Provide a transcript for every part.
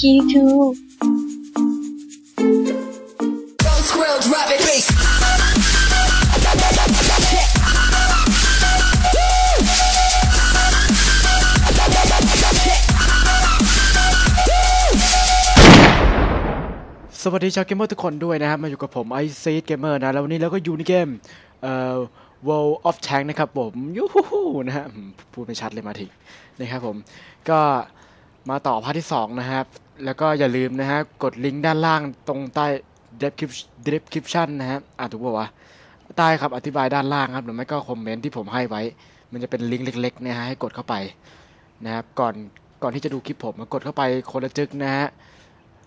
Kitty too. Don't squirrel, drop it. Bass. สวัสดีชาวเกมเมอร์ทุกคนด้วยนะครับ มาอยู่กับผมไอซีดเกมเมอร์นะ แล้ววันนี้เราก็อยู่ในเกมเอ่อ World of Tank นะครับผมยูฮูฮูนะฮะอืมพูดไม่ชัดเลยมาทีนะครับผม ก็ มาต่อพาร์ทที่ 2 นะครับ แล้วก็อย่าลืมนะฮะ กดลิงก์ด้านล่างตรงใต้ description นะฮะอ่านถูกป่าวะใต้ครับอธิบายด้านล่างครับ หรือไม่ก็คอมเมนต์ที่ผมให้ไว้ มันจะเป็นลิงก์เล็กๆนะฮะให้กดเข้าไปนะครับ ก่อนก่อนที่จะดูคลิปผมกดเข้าไปคนละจึกนะฮะ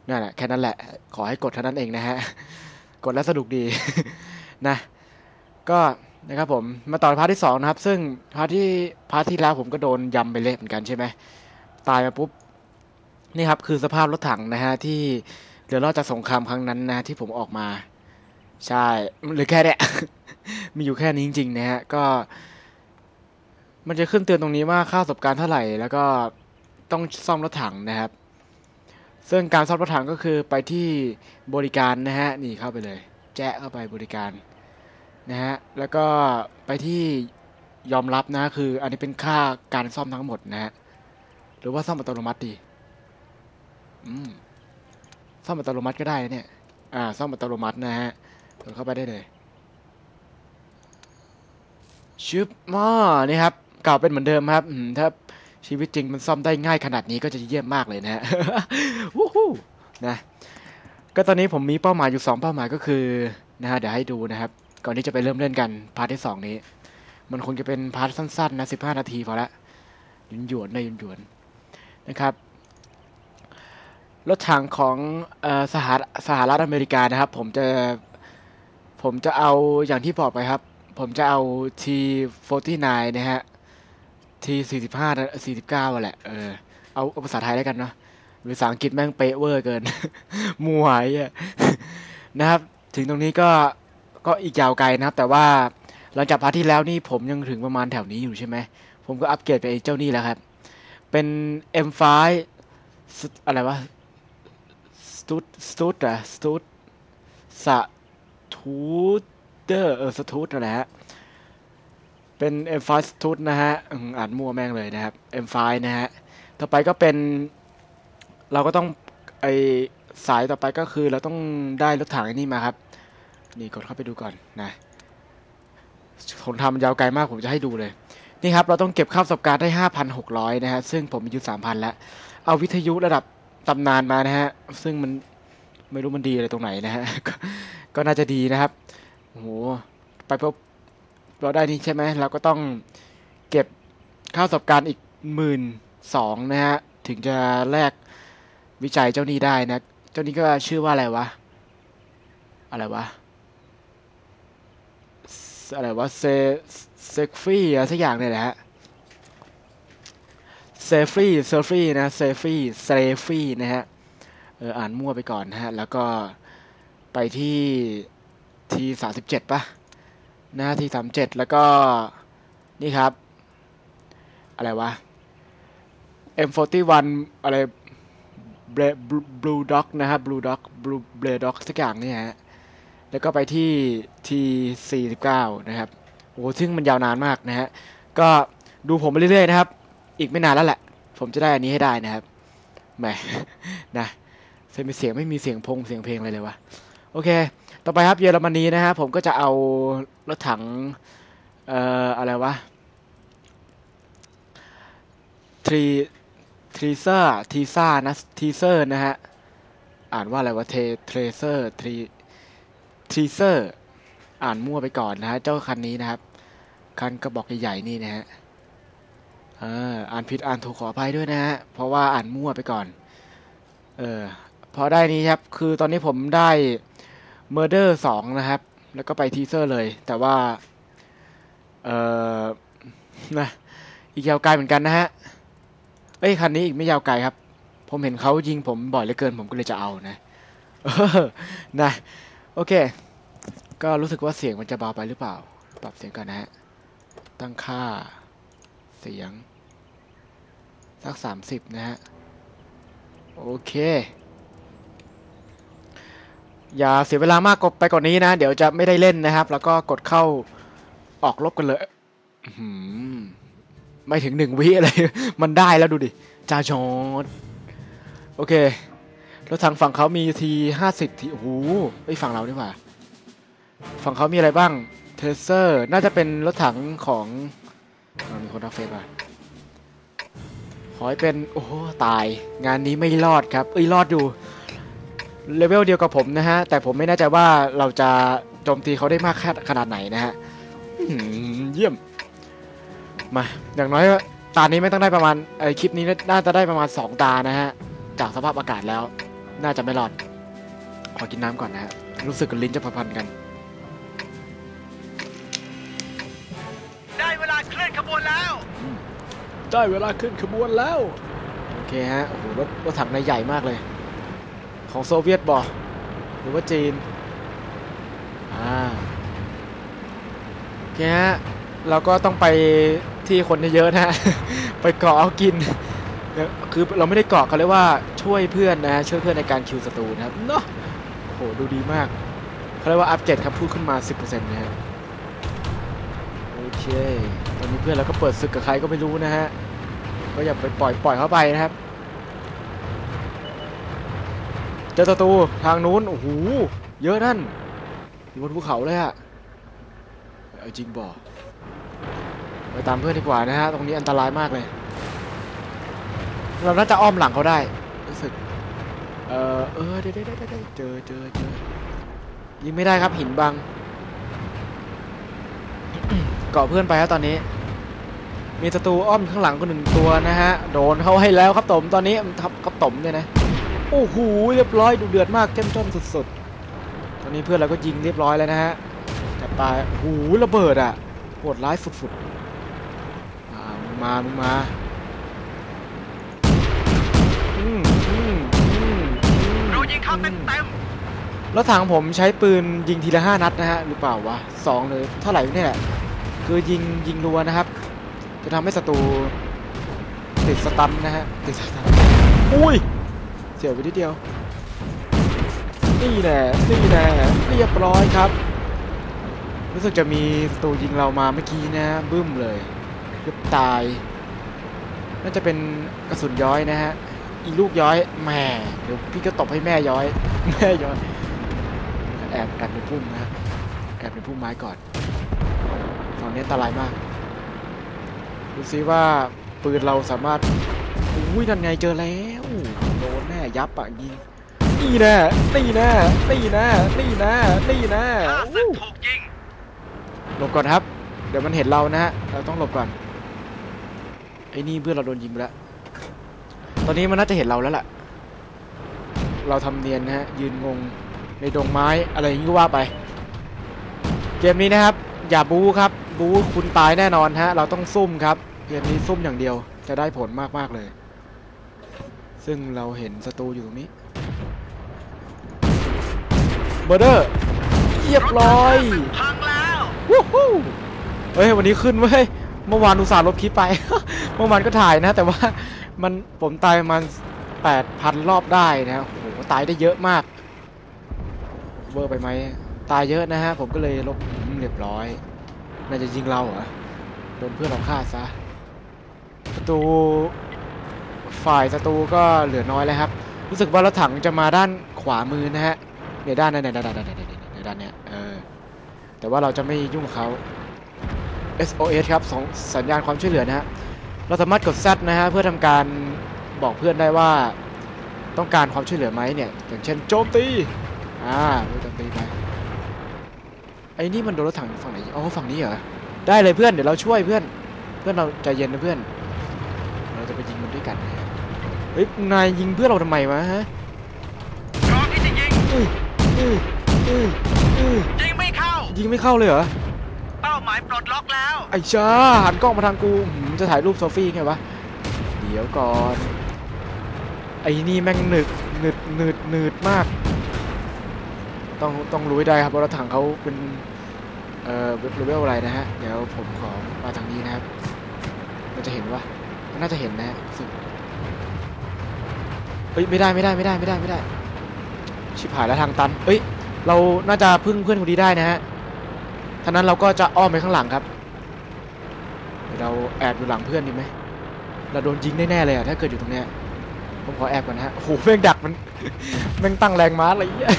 นั่นแหละแค่นั้นแหละ ขอให้กดเท่านั้นเองนะฮะ กดแล้วสนุกดีนะ ก็นะครับผมมาต่อพาร์ทที่สองนะครับ ซึ่งพาร์ทที่พาร์ทที่แล้วผมก็โดนยำไปเละเหมือนกันใช่ไหมตายมาปุ๊บ นี่ครับคือสภาพรถถังนะฮะที่เรือรอดจากสงครามครั้งนั้นนะที่ผมออกมา ใช่หรือแค่เนี้ยมีอยู่แค่นี้จริงๆนะฮะก็ มันจะขึ้นเตือนตรงนี้ว่าค่าประสบการณ์เท่าไหร่ แล้วก็ต้องซ่อมรถถังนะครับ ซึ่งการซ่อมรถถังก็คือไปที่บริการนะฮะนี่เข้าไปเลย แจ้เข้าไปบริการนะฮะแล้วก็ไปที่ยอมรับนะคือ อันนี้เป็นค่าการซ่อมทั้งหมดนะฮะหรือว่าซ่อมอัตโนมัติดี ซ่อมอัตโนมัติก็ได้เนี่ย อ่า ซ่อมอัตโนมัตินะฮะกดเข้าไปได้เลย ชึบม้อนี่ครับเก่าเป็นเหมือนเดิมครับถ้าชีวิตจริงมันซ่อมได้ง่ายขนาดนี้ก็จะเยี่ยมมากเลยนะฮะวู้ฮู้นะก็ตอนนี้ผมมีเป้าหมายอยู่ 2 เป้าหมายก็คือนะฮะเดี๋ยวให้ดูนะครับ ก่อนที่จะไปเริ่มเล่นกันพาร์ทที่ 2 นี้ มันคงจะเป็นพาร์ทสั้นๆนะ15 นาทีพอละหยุนหยวนๆนะหยุนหยวนๆนะครับ รถถังของอสหรัฐสหรัฐอเมริกานะครับ ผมจะผมจะเอาอย่างที่บอกไปครับ ผมจะเอา T49 นะฮะทีสี่สิบห้าสี่สิบเก้าแหละเออเอาภาษาไทยแล้วกันเนาะภาษาอังกฤษแม่งเป๊ะเวอร์เกิน มัวไอะนะครับ ถึงตรงนี้ก็ก็อีกยาวไกลนะครับ แต่ว่าหลังจากพาร์ทที่แล้วนี่ผมยังถึงประมาณแถวนี้อยู่ใช่ไหม ผมก็อัปเกรดไปเจ้านี่แล้วครับ เป็น M5 อะไรวะ สตูดสตูดอะสตูดสะทูเดอร์เออสตูดนั่นะฮะ เป็น M5 ทุตนะฮะอ่านมั่วแม่งเลยนะครับ M5 นะฮะ ต่อไปก็เป็นเราก็ต้องไอสายต่อไปก็คือเราต้องได้รถถังไอ้นี่มาครับ นี่กดเข้าไปดูก่อนนะผมทำมันยาวไกลมากผมจะให้ดูเลย นี่ครับ เราต้องเก็บค่าประสบการณ์ได้ 5,600 นะฮะ ซึ่งผมมีอยู่3,000 แล้ว เอาวิทยุระดับ ตำนานมานะฮะ ซึ่งมันไม่รู้มันดีอะไรตรงไหนนะฮะก็ก็น่าจะดีนะครับโอ้โหไปพบเราได้นี่ใช่ไหมเราก็ต้องเก็บค่าประสบการณ์อีกหมื่นสองนะฮะ ถึงจะแลกวิจัยเจ้านี้ได้นะ เจ้านี้ก็ชื่อว่าอะไรวะ อะไรวะ อะไรวะเซเซฟฟี่อะไรสักอย่างเนี่ยแหละฮะ เซฟรี่เซฟรี่นะเซฟรี่เซฟรี่นะฮะเอออ่านมั่วไปก่อนนะฮะ แล้วก็ไปที่ทีสามสิบเจ็ดปะหน้าทีสามเจ็ดแล้วก็นี่ครับ อะไรวะ M41 อะไร Blue Dog นะครับ Blue Dog Blue Blue Dog สักอย่างนี่ฮะ แล้วก็ไปที่ T49 นะครับ โอ้ซึ่งมันยาวนานมากนะฮะ ก็ดูผมไปเรื่อยๆนะครับ อีกไม่นานแล้วแหละ ผมจะได้อันนี้ให้ได้นะครับแหมนะเสียงเสียงไม่มีเสียงพงเสียงเพลงอะไรเลยวะโอเค ต่อไปครับเยอรมนีนะฮะผมก็จะเอารถถังเอ่ออะไรวะทรีทรีเซอร์ทีซ่านะทีเซอร์นะฮะอ่านว่าอะไรวะเทเทรเซอร์ทรีทรีเซอร์อ่านมั่วไปก่อนนะฮะเจ้าคันนี้นะครับ คันกระบอกใหญ่ๆนี่นะฮะ อ่านผิดอ่านถูกขออภัยด้วยนะฮะ เพราะว่าอ่านมั่วไปก่อน เออ พอได้นี้ครับ คือตอนนี้ผมได้ Murder 2 นะครับ แล้วก็ไปทีเซอร์เลย แต่ว่า เออนะอีกยาวไกลเหมือนกันนะฮะ เอ้ย คันนี้อีกไม่ยาวไกลครับ ผมเห็นเขายิงผมบ่อยเหลือเกิน ผมก็เลยจะเอานะเออนะ โอเค ก็รู้สึกว่าเสียงมันจะเบาไปหรือเปล่า ปรับเสียงกันนะฮะ ตั้งค่า เสียง สักสามสิบนะฮะ โอเค อย่าเสียเวลามากกไปกว่านนี้นะ เดี๋ยวจะไม่ได้เล่นนะครับ แล้วก็กดเข้าออกลบกันเลยไม่ถึงหนึ่งวิอะไร มันได้แล้วดูดิจาจอดโอเค แล้วทางฝั่งเขามีทีห้าสิบทีโอ้โหไอฝั่งเราดีกว่า ฝั่งเขามีอะไรบ้าง เทเซอร์ น่าจะเป็นรถถังของ อ่ามีคนทักเฟซมาขอให้เป็น โอ้ตาย งานนี้ไม่รอดครับ เอ้ย รอดอยู่เลเวลเดียวกับผมนะฮะ แต่ผมไม่แน่ใจว่าเราจะโจมตีเขาได้มากขนาดไหนนะฮะเยี่ยม มา อย่างน้อยตานี้ไม่ต้องได้ประมาณไอคลิปนี้น่าจะได้ประมาณ 2 ตานะฮะ จากสภาพอากาศแล้ว น่าจะไม่รอด ขอกินน้ำก่อนนะฮะ รู้สึกกับลิ้นจะพันๆกัน ได้เวลาขึ้นขบวนแล้ว โอเคฮะโอ้โหรถรถถังในใหญ่มากเลย ของโซเวียตบอหรือว่าจีน อ่า โอเคฮะ เราก็ต้องไปที่คนเยอะๆนะฮะไปเกาะเอากิน คือเราไม่ได้เกาะเขาเรียกว่าช่วยเพื่อนนะ ช่วยเพื่อนในการคิวศัตรูนะครับ เนาะโอ้โห ดูดีมากเขาเรียกว่าอัปเกรดครับพูดขึ้นมา 10%นะฮะโอ เคตอนนี้เพื่อนเราก็เปิดศึกกับใครก็ไม่รู้นะฮะ ก็อย่าไปปล่อยปล่อยเข้าไปนะครับ เจอศัตรูทางนู้น โอ้โห เยอะนั่นอยู่บนภูเขาเลยอะเอาจริงบ่ไปตามเพื่อนดีกว่านะฮะ ตรงนี้อันตรายมากเลย เราน่าจะอ้อมหลังเขาได้ รู้สึก เออเออเดี๋ยวเดี๋ยวเดี๋ยวเดี๋ยวเจอเจอเจอยิงไม่ได้ครับหินบัง เกาะเพื่อนไปครับตอนนี้ มีศัตรูอ้อมข้างหลังก็หนึ่งตัวนะฮะ โดนเขาให้แล้วครับตมตอนนี้ทับครับตมเนี่ยนะ โอ้โหเรียบร้อยดูเดือดมากเจ้มจ้นสุดๆ ตอนนี้เพื่อนเราก็ยิงเรียบร้อยแล้วนะฮะจับตายโอ้โหระเบิดอะโหดร้ายสุดๆอ่ามึงมามึงมาอืมอืมอืมเรายิงเข้าเต็มเต็มแล้วถังผมใช้ปืนยิงทีละห้านัดนะฮะหรือเปล่าวะสองหรือเท่าไหร่เนี่ยแหละ คือยิงยิงรัวนะครับ จะทำให้ศัตรูติดสตันนะฮะติดสตันอุ้ยเสียวไปนิดเดียว นี่แน่นี่แน่เรียบร้อยครับ รู้สึกจะมีศัตรูยิงเรามาเมื่อกี้นะบึ้มเลยเกือบตายน่าจะเป็นกระสุนย้อยนะฮะอีลูกย้อยแหม่เดี๋ยวพี่ก็ตบให้แม่ย้อย แม่ย้อย แอบแอบในพุ่มนะฮะแอบในพุ่มไม้ก่อนฝั่ง นี้อันตรายมาก ดูซิว่าปืนเราสามารถอุ้ยนั่นไงเจอแล้วโดนแน่ยับอะยิงนี่แน่นี่แน่นี่แน่นี่แน่นี่แน่ๆข้าศึกถูกยิงหลบก่อนครับ เดี๋ยวมันเห็นเรานะฮะเราต้องหลบก่อนไอ้นี่เพื่อนเราโดนยิงไปแล้วตอนนี้มันน่าจะเห็นเราแล้วล่ะ เราทำเนียนนะฮะยืนงงในดงไม้อะไรอย่างนี้ก็ว่าไป เกมนี้นะครับ อย่าบู๊ครับ บู๊คุณตายแน่นอนฮะ เราต้องซุ่มครับเกมนี้ซุ่มอย่างเดียวจะได้ผลมากๆเลย ซึ่งเราเห็นศัตรูอยู่ตรงนี้เบอร์เดอร์เรียบร้อยพังแล้ววู้ฮู้เฮ้ยวันนี้ขึ้นเว้ยเมื่อวานอุตส่าห์ลบคลิปไป เมื่อวานก็ถ่ายนะ แต่ว่ามันผมตายมันแปดพันรอบได้นะโอ้โหตายได้เยอะมากเวอร์ไปไหมตายเยอะนะฮะ ผมก็เลยลบเรียบร้อย น่าจะยิงเราเหรอโดนเพื่อนเราฆ่าซะศัตรูฝ่ายศัตรูก็เหลือน้อยแล้วครับ รู้สึกว่ารถถังจะมาด้านขวามือนะฮะเนี่ยด้านนั้นเนี่ยด้านนั้นเนี่ยเนี่ยด้านเนี้ยเออแต่ว่าเราจะไม่ยุ่งเขา SOS ครับสองสัญญาณความช่วยเหลือนะฮะเราสามารถกด Z นะฮะเพื่อทำการบอกเพื่อนได้ว่าต้องการความช่วยเหลือไหมเนี่ยอย่างเช่นโจมตีอ่าโจมตีไป ไอ้นี่มันโดนรถถังฝั่งไหนอ๋อฝั่งนี้เหรอได้เลยเพื่อนเดี๋ยวเราช่วยเพื่อน เพื่อนเราใจเย็นนะเพื่อน เราจะไปยิงมันด้วยกันนะฮะเฮ้ยนายยิงเพื่อนเราทำไมวะฮะพร้อมที่จะยิงอื้ออื้ออื้ออื้อยิงไม่เข้า ยิงไม่เข้าเลยเหรอเป้าหมายปลดล็อกแล้วไอ้ชาหันกล้องมาทางกูหืมจะถ่ายรูปโซฟี่ไงวะเดี๋ยวก่อนไอ้นี่แม่งหนึดหนึดหนึดหนืดมาก ต้องต้องรู้ให้ได้ครับว่ารถถังเขาเป็นเอ่อเลเวลอะไรนะฮะ เดี๋ยวผมขอมาทางนี้นะครับมันจะเห็นวะมันน่าจะเห็นนะฮะรู้สึกเฮ้ยไม่ได้ไม่ได้ไม่ได้ไม่ได้ไม่ได้ ชิบหายแล้วทางตันเอ้ย เราน่าจะพึ่งเพื่อนคนนี้ได้นะฮะท่านั้นเราก็จะอ้อมไปข้างหลังครับเราแอบอยู่หลังเพื่อนดีไหมเราโดนยิงแน่ๆเลยอะถ้าเกิดอยู่ตรงเนี้ยผมขอแอบก่อนนะฮะโอ้โหแม่งดักมันแม่งตั้งแรงม้าอะไรเงี้ย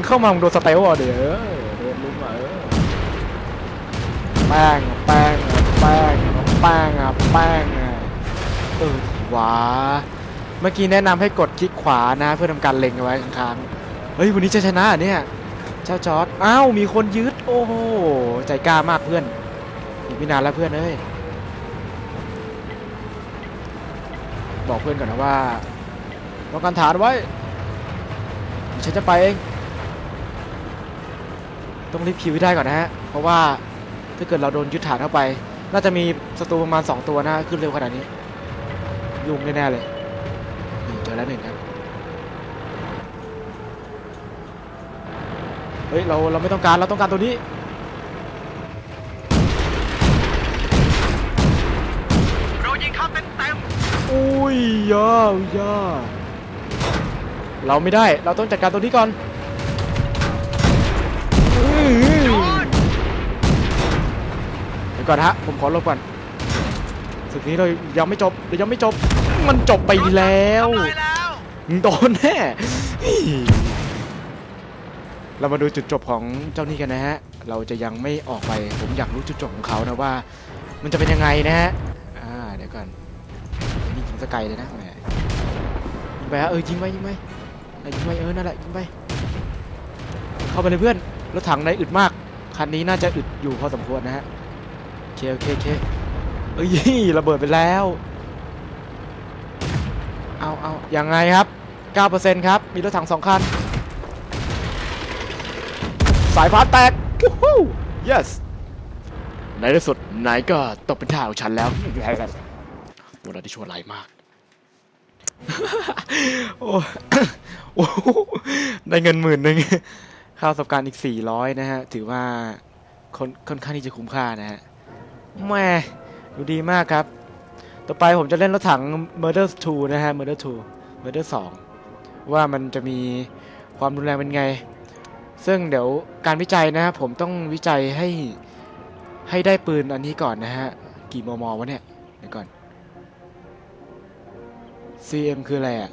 มันเข้ามามึงโดนสเตลอะเดี๋ยวโดนลุมอะแป้งแป้งแป้งแป้งอะแป้งอะเออหวาเมื่อกี้แนะนำให้กดคลิกขวานะเพื่อทำการเล็งเอาไว้ค้างๆเฮ้ยวันนี้จะชนะเนี่ยเจ้าจอร์ดอ้าวมีคนยึดโอ้โหใจกล้ามากเพื่อนอีกไม่นานแล้วเพื่อนเอ้ยบอกเพื่อนก่อนนะว่าต้องการฐานไว้ฉันจะไปเอง ต้องรีบคิวให้ได้ก่อนนะฮะ เพราะว่าถ้าเกิดเราโดนยึดฐานเข้าไป น่าจะมีศัตรูประมาณ 2 ตัวนะฮะขึ้นเร็วขนาดนี้ยุ่งแน่ๆเลยนี่เจอแล้วหนึ่งครับเฮ้ยเราเราไม่ต้องการเราต้องการตัวนี้เรายิงเข้าเต็มเต็มอุ้ยย่าอุ้ยย่าเราไม่ได้เราต้องจัดการตัวนี้ก่อน ก่อนฮะ ผมขอลบก่อนศึกนี้เรายังไม่จบเรายังไม่จบ มันจบไปแล้วโดนแน่ เรามาดูจุดจบของเจ้านี่กันนะฮะ เราจะยังไม่ออกไป ผมอยากรู้จุดจบของเขานะว่า มันจะเป็นยังไงนะฮะ อ่า เดี๋ยวก่อนนี่ยิงสกายเลยนะแหมยิงไปฮะเออยิงไปยิงไปไหนยิงไปเออ นั่นแหละยิงไป เข้าไปเลยเพื่อน รถถังในอึดมาก คันนี้น่าจะอึดอยู่พอสมควรนะฮะ เคโอเคโอเคเอ้ยระเบิดไปแล้ว เอาเอาอยังไงครับ 9%ครับ มีรถถังสองคัน สายพานแตก yes ในที่สุดนายก็ตกเป็นทาของฉันแล้ววันนั้นที่ชั่วร้ายมาก โอ้โอ้ได้เงินหมื่นหนึ่งค่าประสบการณ์อีก 400 นะฮะ ถือว่าค่อนข้างที่จะคุ้มค่านะฮะ แม่ดูดีมากครับ ต่อไปผมจะเล่นรถถัง Murder 2 นะฮะ Murder 2 Murder 2 ว่ามันจะมีความรุนแรงเป็นไง ซึ่งเดี๋ยวการวิจัยนะฮะผมต้องวิจัยให้ให้ได้ปืนอันนี้ก่อนนะฮะ กี่มมวะเนี่ยเดี๋ยวก่อน CM คืออะไรอะ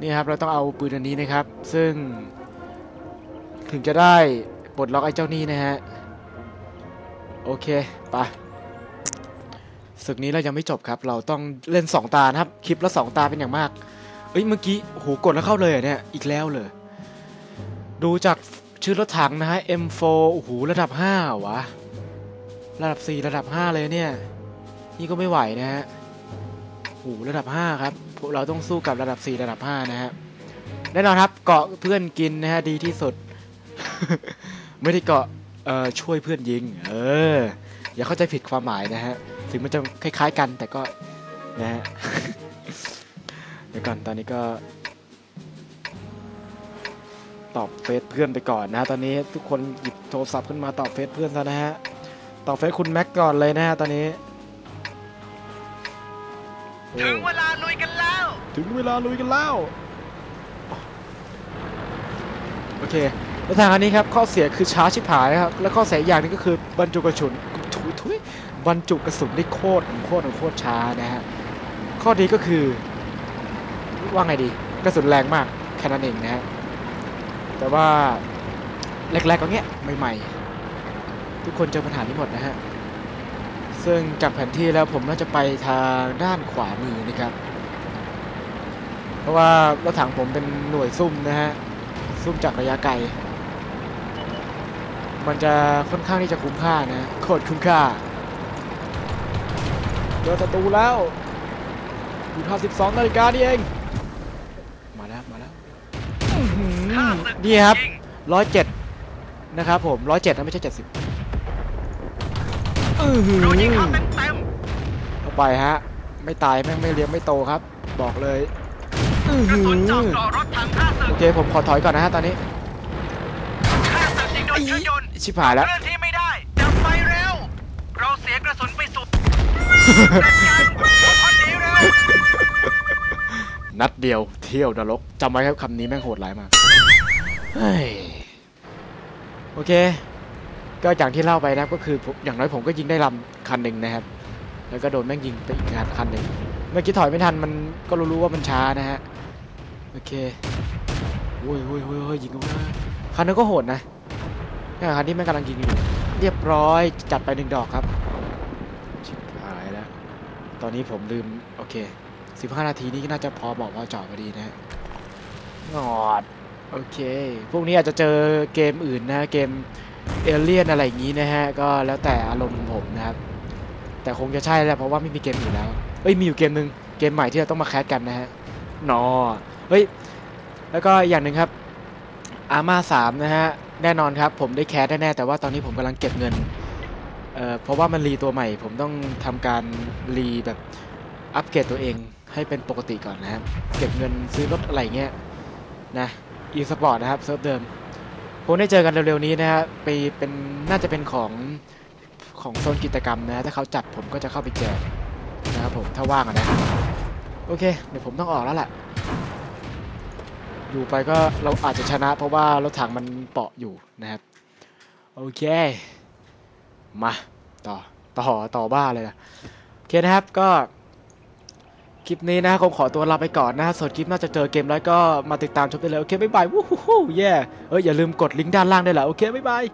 นี่ครับเราต้องเอาปืนอันนี้นะครับ ซึ่งถึงจะได้ ปลดล็อกไอ้เจ้านี่นะฮะ โอเคไปศึกนี้เรายังไม่จบครับ เราต้องเล่น 2 ตานะครับ คลิปละ2ตาเป็นอย่างมาก เอ้ยเมื่อกี้โหกดแล้วเข้าเลยเหรอเนี่ย อีกแล้วเลย ดูจากชื่อรถถังนะฮะ M4 โอ้โหระดับ5วะระดับ 4 ระดับ 5 เลยเนี่ย นี่ก็ไม่ไหวนะฮะโอ้โหระดับ 5 ครับ พวกเราต้องสู้กับระดับ 4 ระดับ 5 นะฮะแน่นอนครับเกาะเพื่อนกินนะฮะดีที่สุด ไม่ได้เกาะเอ่อช่วยเพื่อนยิง เออ อย่าเข้าใจผิดความหมายนะฮะ ถึงมันจะคล้ายๆกันแต่ก็นะฮะเดี๋ยวก่อนตอนนี้ก็ ตอบเฟซเพื่อนไปก่อนนะฮะตอนนี้ทุกคนหยิบโทรศัพท์ขึ้นมาตอบเฟซเพื่อนซะนะฮะตอบเฟซคุณแม็กก่อนเลยนะฮะตอนนี้โอ้ถึงเวลาลุยกันแล้ว ถึงเวลาลุยกันแล้ว โอเค แล้วทางอันนี้ครับข้อเสียคือช้าชิบหายครับแล้วข้อเสียอย่างนึงก็คือบรรจุกระสุนถุยถุยบรรจุกระสุนได้โคตรโคตรโคตรช้านะฮะข้อดีก็คือ ว่าไงดีกระสุนแรงมากแค่นั้นเองนะฮะแต่ว่าแรกๆก็เงี้ยใหม่ๆ ทุกคนเจอปัญหานี้หมดนะฮะซึ่งจากแผนที่แล้วผมน่าจะไปทางด้านขวามือนะครับ เพราะว่ารถถังผมเป็นหน่วยซุ่มนะฮะซุ่มจากระยะไกล มันจะค่อนข้างที่จะคุ้มค่านะโคตรคุ้มค่าเจอศัตรูแล้วอยู่ท่า12นาฬิกานี่เอง มาแล้วมาแล้วอื้อหือข้าศึกนี่ครับยิงร้อยเจ็ดนะครับผมร้อยเจ็ดนะไม่ใช่เจ็ดสิบอือหือเรายิงเข้าเต็มเต็มเข้าไปฮะ ไม่ตายแม่งไม่เลี้ยงไม่โตครับ บอกเลยอื้อๆกระหืสุนเจาะอเกราะรถถังข้าศึโอกเคผมขอถอยก่อนนะฮะตอนนี้ ข้าศึกยิงโดนเครื่องยนต์ชิบหายแล้ว เคลื่อนที่ไม่ได้ดับไฟเร็ว เราเสียกระสุนไปสุดคนเดียวเลยนัดเดียวเที่ยวนรกจำไว้ครับคำนี้แม่งโหดร้ายมากเฮ้ยโอเค ก็อย่างที่เล่าไปนะครับก็คือผมอย่างน้อยผมก็ยิงได้ลำคันหนึ่งนะครับ แล้วก็โดนแม่งยิงไปอีกคันหนึ่งเมื่อกี้ถอยไม่ทันมันก็รู้ๆว่ามันช้านะฮะโอเคโอ้ยโอ้ยโอ้ยโอ้ยยิงกันมาคันนั้นก็โหดนะ เนี่ยคันที่แม่งกำลังยิงอยู่ เรียบร้อยจัดไปหนึ่งดอกครับชิบหายแล้ว ตอนนี้ผมลืม โอเค 15 นาทีนี้ก็น่าจะพอบอกว่าจอดพอดีนะฮะงอด โอเค พวกนี้อาจจะเจอเกมอื่นนะ เกมเอเลี่ยนอะไรอย่างนี้นะฮะ ก็แล้วแต่อารมณ์ผมนะครับ แต่คงจะใช่แหละเพราะว่าไม่มีเกมอื่นแล้ว เอ้ยมีอยู่เกมหนึ่งเกมใหม่ที่เราต้องมาแคสกันนะฮะนอเฮ้ย แล้วก็อย่างหนึ่งครับอาม่าสามนะฮะ แน่นอนครับ ผมได้แคสแน่ๆแต่ว่าตอนนี้ผมกำลังเก็บเงินเอ่อเพราะว่ามันรีตัวใหม่ ผมต้องทำการรีแบบอัปเกรดตัวเองให้เป็นปกติก่อนนะครับ เก็บเงินซื้อรถอะไรเงี้ยนะอีสปอร์ตนะครับเซิร์ฟเดิมผมได้เจอกันเร็วๆนี้นะฮะไปเป็นน่าจะเป็นของของโซนกิจกรรมนะถ้าเขาจัดผมก็จะเข้าไปแจกนะครับผมถ้าว่างอะนะโอเค เดี๋ยวผมต้องออกแล้วแหละ อยู่ไปก็เราอาจจะชนะเพราะว่ารถถังมันเปาะอยู่นะครับ โอเค มา ต่อ ต่อ ต่อบ้าเลยนะโอเคนะครับก็ คลิปนี้นะคงขอตัวลาไปก่อนนะส่วนคลิปน่าจะเจอเกมแล้วก็มาติดตามชมได้เลย โอเค บ๊ายบาย วู้ฮู้ฮู้แย่เอ้ยอย่าลืมกดลิงก์ด้านล่างด้วยแหละโอเค บ๊ายบาย